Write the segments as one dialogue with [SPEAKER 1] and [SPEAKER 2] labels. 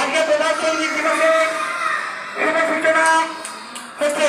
[SPEAKER 1] আজকে সংগীত দিবসের শুভ সূচনা হচ্ছে।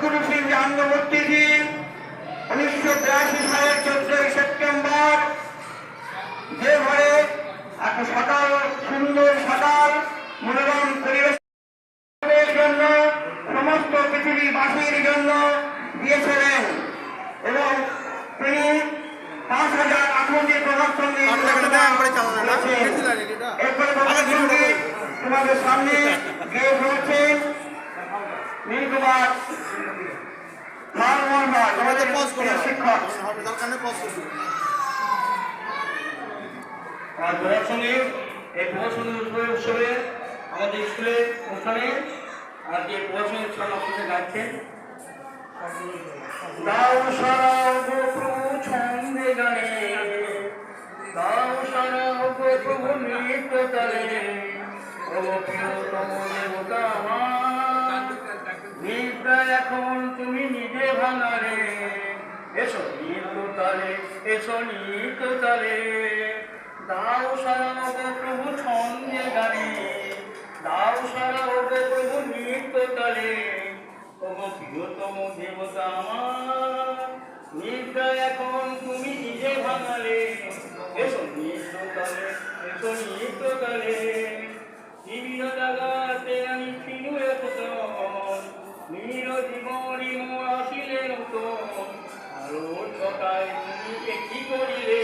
[SPEAKER 1] জগৎগুরু শ্রী রামমূর্তিজি উনিশশো বিরাশি সালের চোদ্দই সেপ্টেম্বর। যে ঘরে একটা সকাল সুন্দর সকাল মনোরম পরিবেশ জন্য সমস্ত পৃথিবীবাসীর জন্য দিয়েছিলেন এবং তিনি পাঁচ হাজার আঠারোটি সংগীত এরপরে প্রভাব তোমাদের সামনে গিয়ে পড়েছেন নীলকুমার মালমোহন আমাদের শিক্ষক। আর প্রভাব সংগীত এই প্রভাব সংগীত উৎসব উৎসবে আমাদের স্কুলে অনুষ্ঠানে আর যে গাচ্ছেন দাও সারা প্রভু ছন্দে গানে। দাও সারা প্রভু নৃত্য তালে। ও প্রিয়তম দেবতা আমার। নিদ্রা এখন তুমি নিজে ভাঙারে এসো নৃত্য তালে, এসো নৃত্য তালে। দাও সারা গো প্রভু ছন্দে গানে। দাও সারা গো প্রভু নৃত্য তালে। ওগো প্রিয়তম দেবতা আমার নিদ্রা এখন তুমি নিজে ভাঙালে। এসো নিত্য কালে এসো নিত্য কালে জীবিত জাগাতে আমি ফিনু এখন নির জীবনী মোর আসিলে নতুন আলো ছটায় কি করিলে।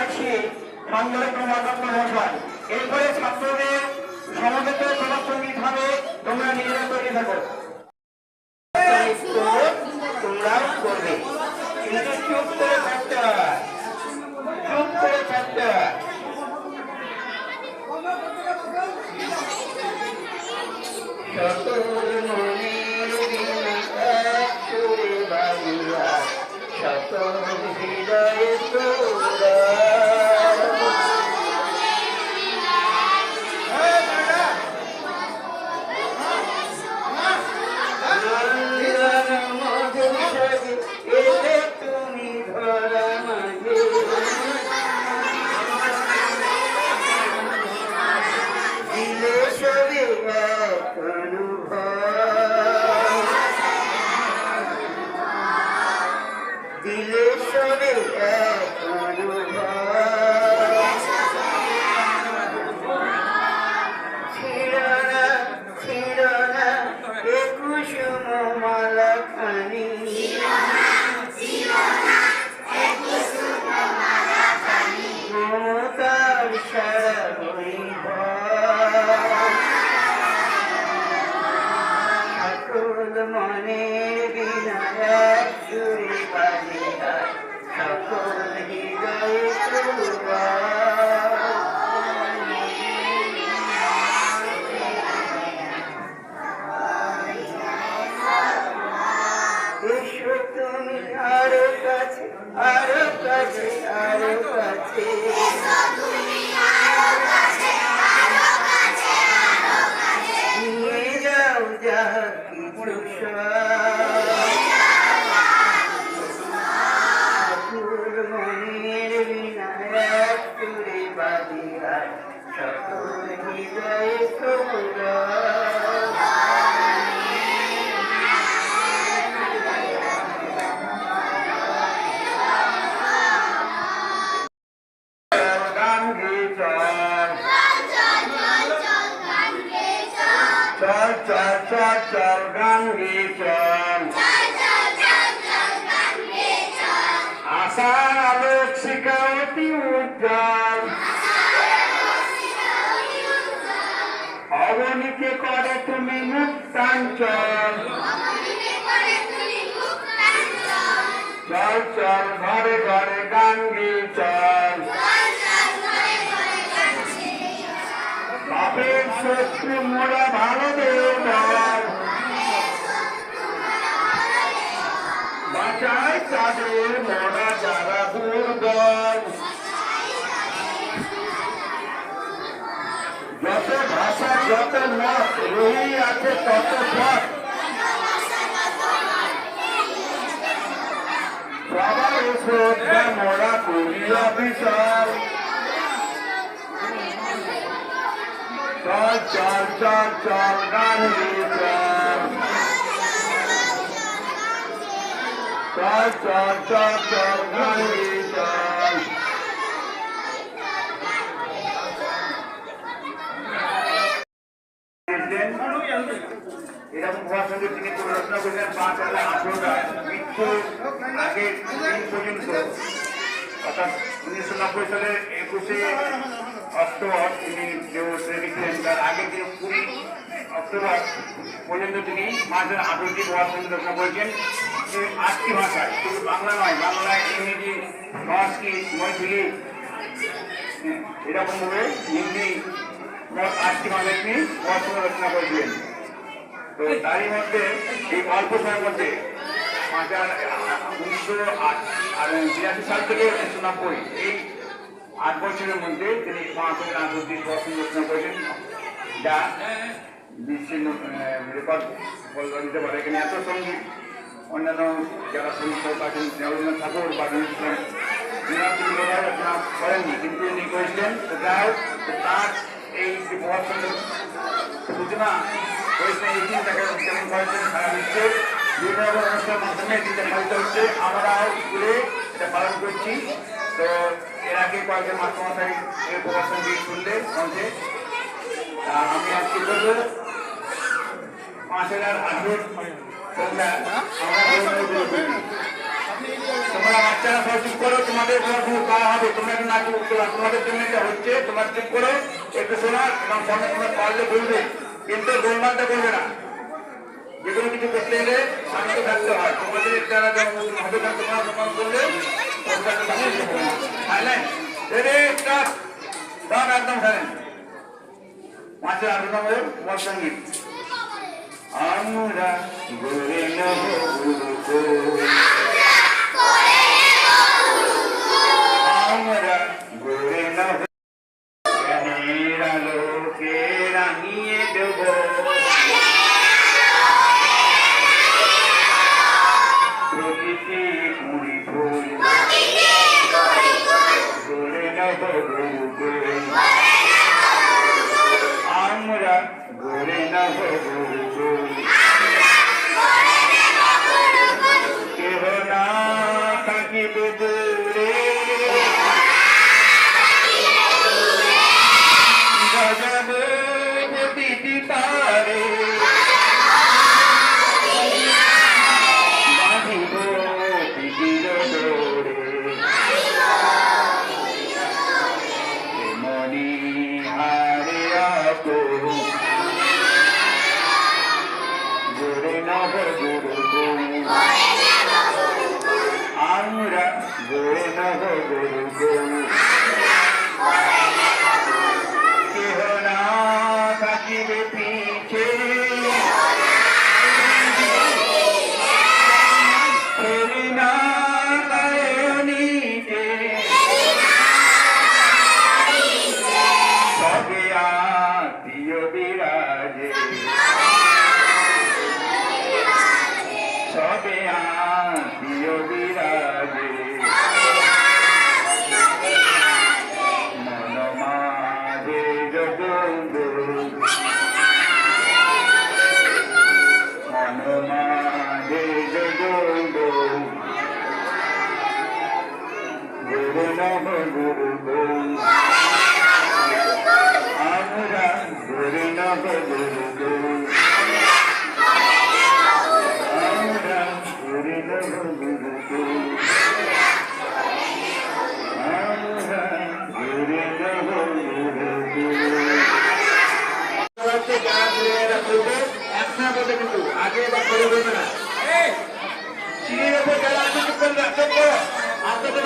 [SPEAKER 1] আছে কুমার দত্ত মহাশয় এরপরে ছাত্রদের সমাবেত প্রভাব সংগীত হবে তোমরা নিজেরা তৈরি থাকো। দিলে সবে
[SPEAKER 2] চল চল চল চল গাঙ্গে চল আশার আলোক শিখাওতি উজ্জ্বল অবনীকে করে তুমি মুক্তাঞ্চল চল চল ঘরে ঘরে গাঙ্গে চল বাপের ভালো বাঁচায় তাদের যারা যত ভাষা, যত মত রহি আছে, তত পথ সবার মোরা করিয়া বিশাল চল চল চল চল গান্ধী চল চল চল চল চল গান্ধী চল এরকম হওয়ার সঙ্গে তিনি পরিচালনা করেছেন পাঁচ উনিশশো নব্বই সালের একুশে অক্টোবর, তিনি যে লিখলেন তার আগের দিন কুড়ি অক্টোবর পর্যন্ত তিনি মাঝের আঠেরোটি প্রভাব রচনা করেছেন। আটটি ভাষায় শুধু বাংলা নয় বাংলায় ইংরেজি সংস্কৃত মৈথিলি এরকম ভাবে হিন্দি আটটি ভাষায় তিনি পড়াশোনা রচনা করেছিলেন। তো তারই মধ্যে এই অল্প সময়ের মধ্যে হাজার উনিশশো আট আর বিরাশি সাল থেকে উনিশশো নব্বই, এই আট বছরের মধ্যে তিনি পাঁচ হাজার আন্তর্জাতিক দর্শন রচনা করেছেন, যা বিশ্বের রেকর্ড দিতে পারে। এখানে এত সংগীত অন্যান্য যারা সংগীত আছেন রবীন্দ্রনাথ ঠাকুর বা রচনা করেননি, কিন্তু তিনি করেছিলেন যাই তার এই যে সূচনা হয়েছে, এই দিন তাকে উদযাপন করেছেন সারা বিশ্বে, বিভিন্ন রকম অনুষ্ঠানের মাধ্যমে দিনটা পালিত হচ্ছে। আমরাও স্কুলে এটা পালন করছি। তো আগে কয়েকজন মাস্টারমশাই প্রবাসন দিয়ে শুনলে মঞ্চে আমি আজকে পাঁচ হাজার আঠেরো তোমাদের কিন্তু করবে না। কিছু করতে গেলে থাকতে হয়। তোমাদের তোমার করলে একদম সাইলেন্ট পাঁচের আঠেরো নম্বর তোমার আমরা গড়ে নেব Thank you.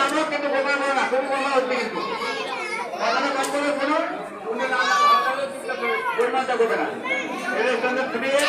[SPEAKER 2] আমরা কিন্তু গোপাল বড় না খুবই গোপাল হচ্ছে কিন্তু কথাটা কম করে শুনুন উনি না করবে না এদের সঙ্গে ফিরিয়ে